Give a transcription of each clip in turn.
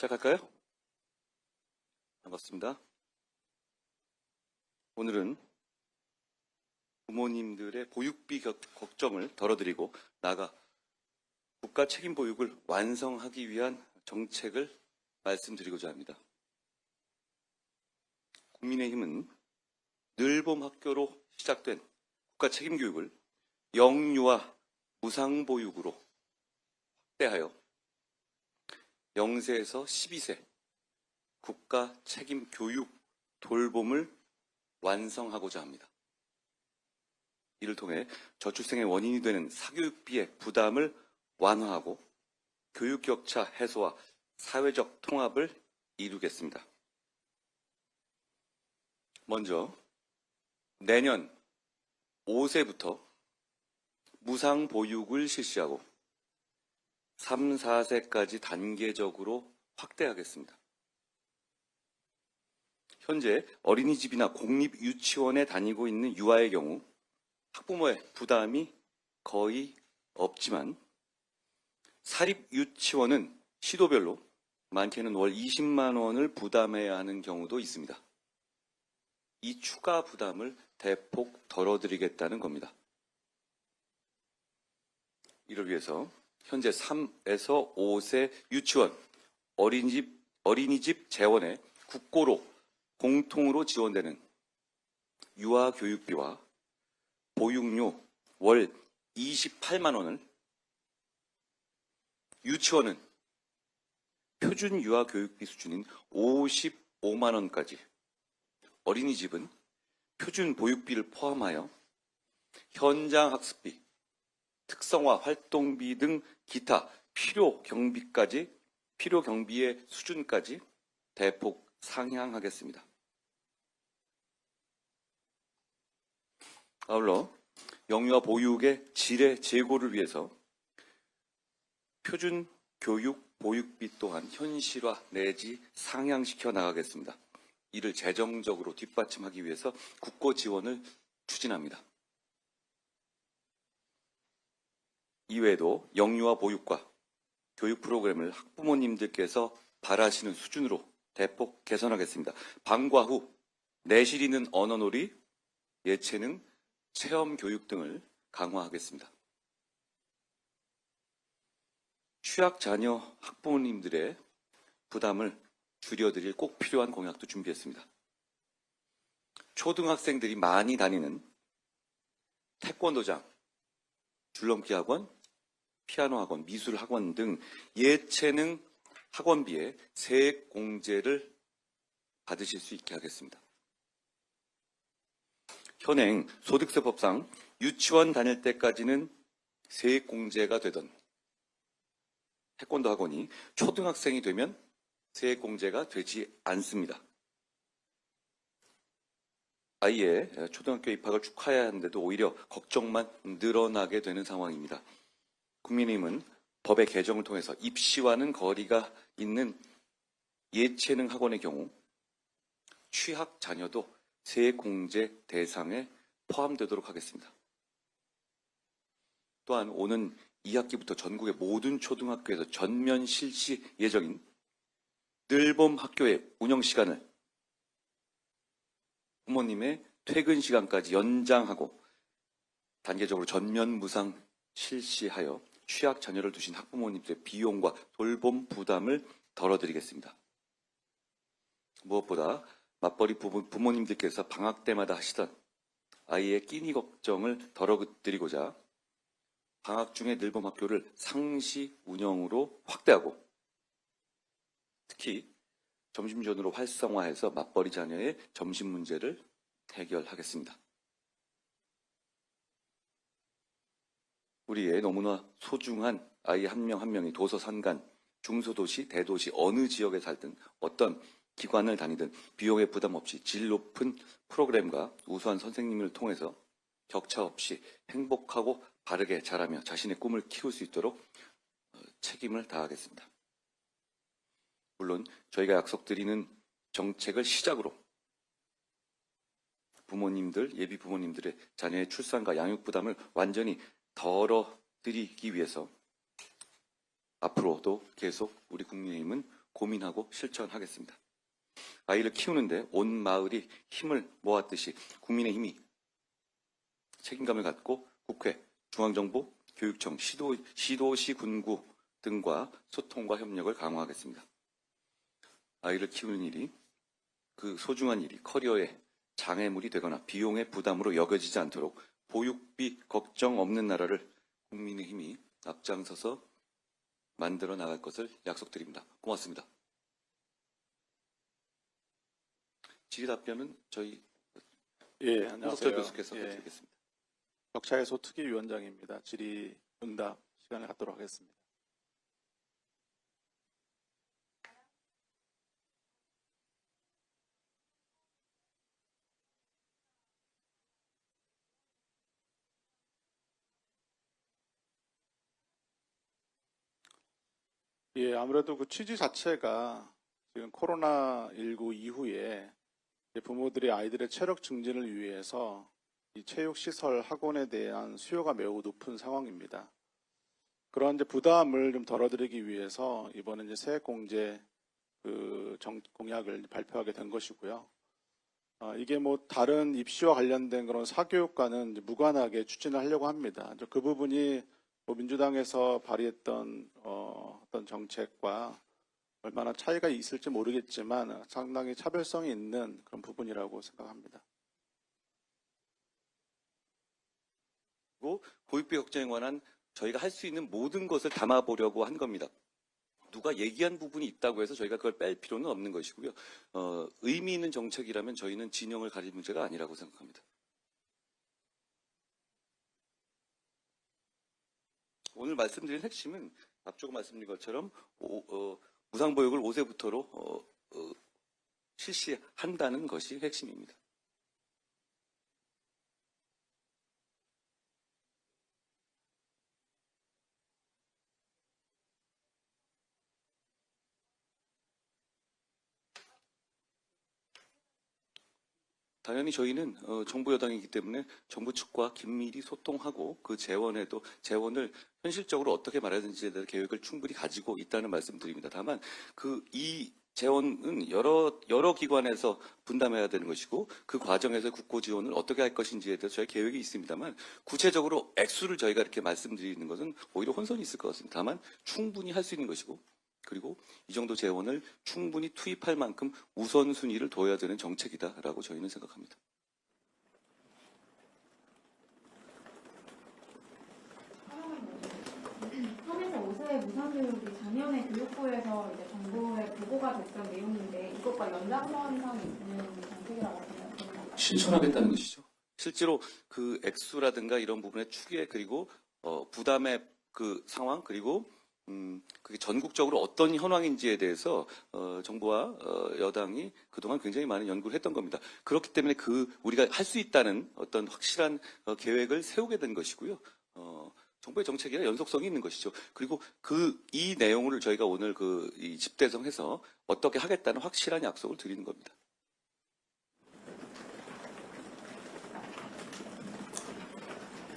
시작할까요? 반갑습니다. 오늘은 부모님들의 보육비 겨- 걱정을 덜어드리고 나가 국가 책임 보육을 완성하기 위한 정책을 말씀드리고자 합니다. 국민의힘은 늘봄 학교로 시작된 국가 책임 교육을 영유아 무상 보육으로 확대하여 0세에서 12세 국가 책임 교육 돌봄을 완성하고자 합니다. 이를 통해 저출생의 원인이 되는 사교육비의 부담을 완화하고 교육 격차 해소와 사회적 통합을 이루겠습니다. 먼저 내년 5세부터 무상 보육을 실시하고 3, 4세까지 단계적으로 확대하겠습니다. 현재 어린이집이나 공립유치원에 다니고 있는 유아의 경우 학부모의 부담이 거의 없지만 사립유치원은 시도별로 많게는 월 20만 원을 부담해야 하는 경우도 있습니다. 이 추가 부담을 대폭 덜어드리겠다는 겁니다. 이를 위해서 현재 3에서 5세 유치원, 어린이집, 어린이집 재원에 국고로 공통으로 지원되는 유아 교육비와 보육료 월 28만 원을 유치원은 표준 유아 교육비 수준인 55만 원까지 어린이집은 표준 보육비를 포함하여 현장 학습비, 특성화 활동비 등 기타 필요 경비까지 필요 경비의 수준까지 대폭 상향하겠습니다. 아울러 영유아 보육의 질의 제고를 위해서 표준 교육 보육비 또한 현실화 내지 상향시켜 나가겠습니다. 이를 재정적으로 뒷받침하기 위해서 국고 지원을 추진합니다. 이외에도 영유아 보육과 교육 프로그램을 학부모님들께서 바라시는 수준으로 대폭 개선하겠습니다. 방과 후 내실 있는 언어놀이, 예체능, 체험 교육 등을 강화하겠습니다. 취약 자녀 학부모님들의 부담을 줄여드릴 꼭 필요한 공약도 준비했습니다. 초등학생들이 많이 다니는 태권도장, 줄넘기 학원, 피아노 학원, 미술 학원 등 예체능 학원비에 세액 공제를 받으실 수 있게 하겠습니다. 현행 소득세법상 유치원 다닐 때까지는 세액 공제가 되던 태권도 학원이 초등학생이 되면 세액 공제가 되지 않습니다. 아이의 초등학교 입학을 축하해야 하는데도 오히려 걱정만 늘어나게 되는 상황입니다. 국민의힘은 법의 개정을 통해서 입시와는 거리가 있는 예체능 학원의 경우 취학 자녀도 세액 공제 대상에 포함되도록 하겠습니다. 또한 오는 2학기부터 전국의 모든 초등학교에서 전면 실시 예정인 늘봄 학교의 운영 시간을 부모님의 퇴근 시간까지 연장하고 단계적으로 전면 무상 실시하여 취약 자녀를 두신 학부모님들의 비용과 돌봄 부담을 덜어드리겠습니다. 무엇보다 맞벌이 부모, 부모님들께서 방학 때마다 하시던 아이의 끼니 걱정을 덜어드리고자 방학 중에 늘봄 학교를 상시 운영으로 확대하고 특히 점심 전으로 활성화해서 맞벌이 자녀의 점심 문제를 해결하겠습니다. 우리의 너무나 소중한 아이 한 명 한 명이 도서 산간, 중소도시, 대도시 어느 지역에 살든 어떤 기관을 다니든 비용에 부담 없이 질 높은 프로그램과 우수한 선생님을 통해서 격차 없이 행복하고 바르게 자라며 자신의 꿈을 키울 수 있도록 어, 책임을 다하겠습니다. 물론 저희가 약속드리는 정책을 시작으로 부모님들, 예비 부모님들의 자녀의 출산과 양육 부담을 완전히 덜어드리기 위해서 앞으로도 계속 우리 국민의힘은 고민하고 실천하겠습니다. 아이를 키우는데 온 마을이 힘을 모았듯이 국민의 힘이 책임감을 갖고 국회, 중앙정부, 교육청, 시도, 시도시 군구 등과 소통과 협력을 강화하겠습니다. 아이를 키우는 일이 그 소중한 일이 커리어의 장애물이 되거나 비용의 부담으로 여겨지지 않도록 보육비 걱정 없는 나라를 국민의 힘이 앞장서서 만들어 나갈 것을 약속드립니다. 고맙습니다. 질의 답변은 저희 예, 홍석철 안녕하세요. 교수께서 예, 해드리겠습니다. 격차해소 특위 위원장입니다. 질의 응답 시간을 갖도록 하겠습니다. 예, 아무래도 그 취지 자체가 지금 코로나19 이후에 부모들이 아이들의 체력 증진을 위해서 이 체육시설 학원에 대한 수요가 매우 높은 상황입니다. 그런 이제 부담을 좀 덜어드리기 위해서 이번에 이제 세액공제 그 정- 공약을 발표하게 된 것이고요. 어, 이게 뭐 다른 입시와 관련된 그런 사교육과는 무관하게 추진을 하려고 합니다. 그 부분이 뭐 민주당에서 발의했던 어, 어떤 정책과 얼마나 차이가 있을지 모르겠지만 상당히 차별성이 있는 그런 부분이라고 생각합니다. 그리고 보육비 걱정에 관한 저희가 할 수 있는 모든 것을 담아보려고 한 겁니다. 누가 얘기한 부분이 있다고 해서 저희가 그걸 뺄 필요는 없는 것이고요. 어, 의미 있는 정책이라면 저희는 진영을 가릴 문제가 아니라고 생각합니다. 오늘 말씀드린 핵심은 앞쪽 말씀드린 것처럼 오- 어, 무상보육을 5세부터로 어, 실시한다는 것이 핵심입니다. 당연히 저희는 어, 정부 여당이기 때문에 정부 측과 긴밀히 소통하고 그 재원에도 재원을 현실적으로 어떻게 마련하는지에 대한 계획을 충분히 가지고 있다는 말씀드립니다. 다만 그 이 재원은 여러 여러 기관에서 분담해야 되는 것이고 그 과정에서 국고 지원을 어떻게 할 것인지에 대해서 저희 계획이 있습니다만 구체적으로 액수를 저희가 이렇게 말씀드리는 것은 오히려 혼선이 있을 것 같습니다. 다만 충분히 할 수 있는 것이고 그리고 이 정도 재원을 충분히 투입할 만큼 우선순위를 둬야 되는 정책이다라고 저희는 생각합니다. 삼에서 5세 무상교육이 작년에 교육부에서 이제 정부에 보고가 됐던 내용인데 이것과 연장선상이 있는 정책이라고 생각합니다. 실천하겠다는 것이죠. 실제로 그 액수라든가 이런 부분의 추계 그리고 어, 부담의 그 상황 그리고 음, 그게 전국적으로 어떤 현황인지에 대해서 어, 정부와 어, 여당이 그동안 굉장히 많은 연구를 했던 겁니다. 그렇기 때문에 그 우리가 할 수 있다는 어떤 확실한 어, 계획을 세우게 된 것이고요. 어, 정부의 정책이라 연속성이 있는 것이죠. 그리고 그 이 내용을 저희가 오늘 그 이 집대성해서 어떻게 하겠다는 확실한 약속을 드리는 겁니다.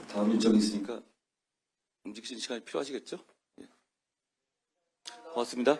다음 일정이 있으니까 움직이시는 시간이 필요하시겠죠? 예. 고맙습니다.